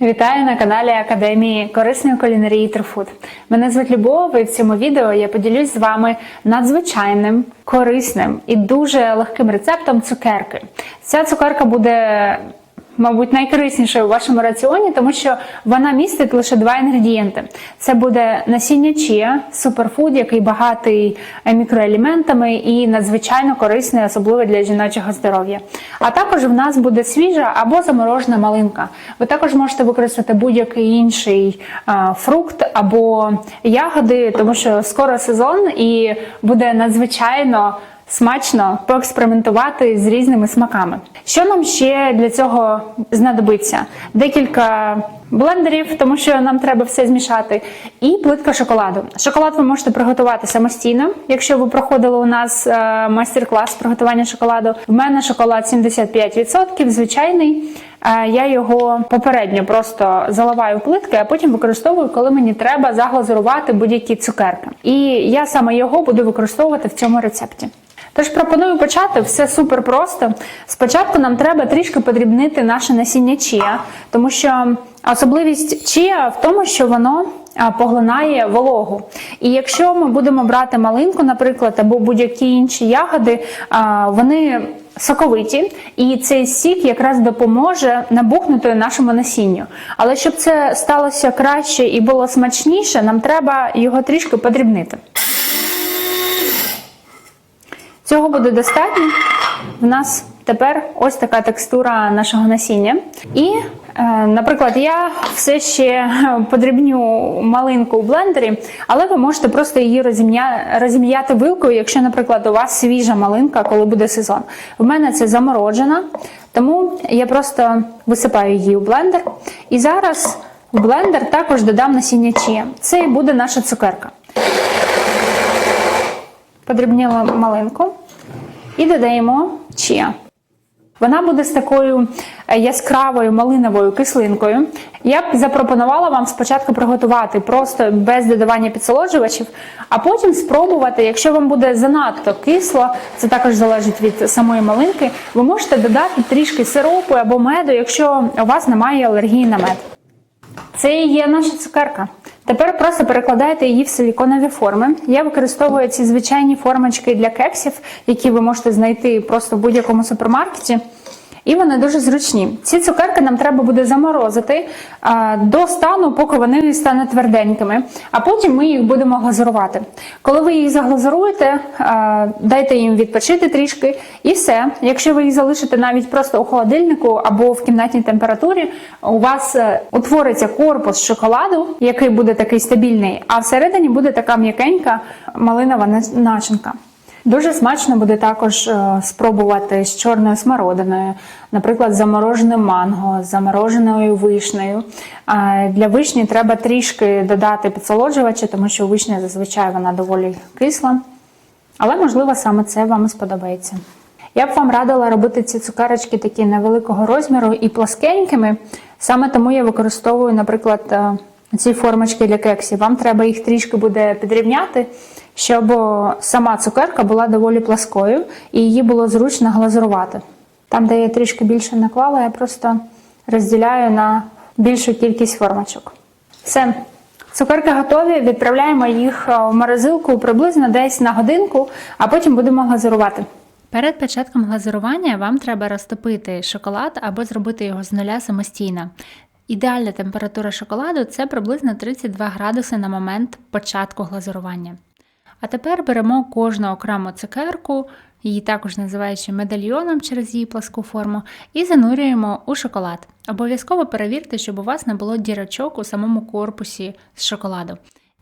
Вітаю на каналі Академії корисної кулінарії Трифуд. Мене звуть Любов, і в цьому відео я поділюсь з вами надзвичайним, корисним і дуже легким рецептом цукерки. Ця цукерка буде, мабуть, найкориснішою у вашому раціоні, тому що вона містить лише два інгредієнти: це буде насіння чія, суперфуд, який багатий мікроелементами і надзвичайно корисний, особливо для жіночого здоров'я. А також в нас буде свіжа або заморожена малинка. Ви також можете використати будь-який інший а, фрукт або ягоди, тому що скоро сезон і буде надзвичайно. Смачно поекспериментувати з різними смаками. Що нам ще для цього знадобиться? Декілька блендерів, тому що нам треба все змішати, і плитка шоколаду. Шоколад ви можете приготувати самостійно, якщо ви проходили у нас е, майстер-клас приготування шоколаду. В мене шоколад 75%, звичайний. Е, Я його попередньо просто заливаю в плитки, а потім використовую, коли мені треба заглазурувати будь-які цукерки. І я саме його буду використовувати в цьому рецепті. Тож пропоную почати все супер просто. Спочатку нам треба трішки подрібнити наше насіння чія, тому що особливість чія в тому, що воно поглинає вологу. І якщо ми будемо брати малинку, наприклад, або будь-які інші ягоди, вони соковиті, і цей сік якраз допоможе набухнути нашому насінню. Але щоб це сталося краще і було смачніше, нам треба його трішки подрібнити. Цього буде достатньо. В нас тепер ось така текстура нашого насіння. І, е, наприклад, я все ще подрібню малинку у блендері, але ви можете просто її розім'яти вилкою, якщо, наприклад, у вас свіжа малинка, коли буде сезон. В мене це заморожена, тому я просто висипаю її у блендер. І зараз в блендер також додам насіння чия. Це і буде наша цукерка. Подрібнила малинку і додаємо чія. Вона буде з такою е, яскравою малиновою кислинкою. Я б запропонувала вам спочатку приготувати просто без додавання підсолоджувачів, а потім спробувати, якщо вам буде занадто кисло, це також залежить від самої малинки, ви можете додати трішки сиропу або меду, якщо у вас немає алергії на мед. Це і є наша цукерка. Тепер просто перекладаєте її в силіконові форми. Я використовую ці звичайні формочки для кексів, які ви можете знайти просто в будь-якому супермаркеті. І вони дуже зручні. Ці цукерки нам треба буде заморозити а, до стану, поки вони стануть тверденькими, а потім ми їх будемо глазурувати. Коли ви їх заглазуруєте, а, дайте їм відпочити трішки, і все. Якщо ви їх залишите навіть просто у холодильнику або в кімнатній температурі, у вас е, утвориться корпус шоколаду, який буде такий стабільний, а всередині буде така м'якенька малинова начинка. Дуже смачно буде також е, спробувати з чорною смородиною, наприклад, замороженим манго, замороженою вишнею. Для вишні треба трішки додати підсолоджувача, тому що вишня зазвичай вона доволі кисла. Але, можливо, саме це вам сподобається. Я б вам радила робити ці цукерочки такі невеликого розміру і пласкенькими. Саме тому я використовую, наприклад, е, ці формочки для кексів. Вам треба їх трішки буде підрівняти, щоб сама цукерка була доволі пласкою і її було зручно глазурувати. Там, де я трішки більше наклала, я просто розділяю на більшу кількість формочок. Все. Цукерки готові, відправляємо їх в морозилку приблизно десь на годинку, а потім будемо глазурувати. Перед початком глазурування вам треба розтопити шоколад або зробити його з нуля самостійно. Ідеальна температура шоколаду це приблизно 32 градуси на момент початку глазурування. А тепер беремо кожну окрему цукерку, її також називають ще медальйоном через її пласку форму, і занурюємо у шоколад. Обов'язково перевірте, щоб у вас не було дірочок у самому корпусі з шоколаду.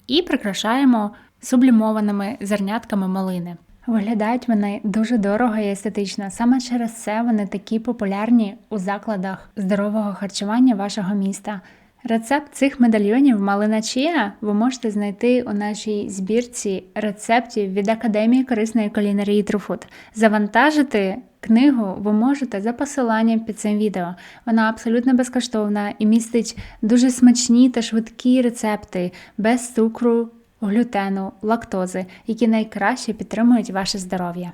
І прикрашаємо сублімованими зернятками малини. Виглядають вони дуже дорого і естетично. Саме через це вони такі популярні у закладах здорового харчування вашого міста. Рецепт цих медальйонів Малина Чія ви можете знайти у нашій збірці рецептів від Академії корисної кулінарії Труфуд. Завантажити книгу ви можете за посиланням під цим відео. Вона абсолютно безкоштовна і містить дуже смачні та швидкі рецепти без цукру, глютену, лактози, які найкраще підтримують ваше здоров'я.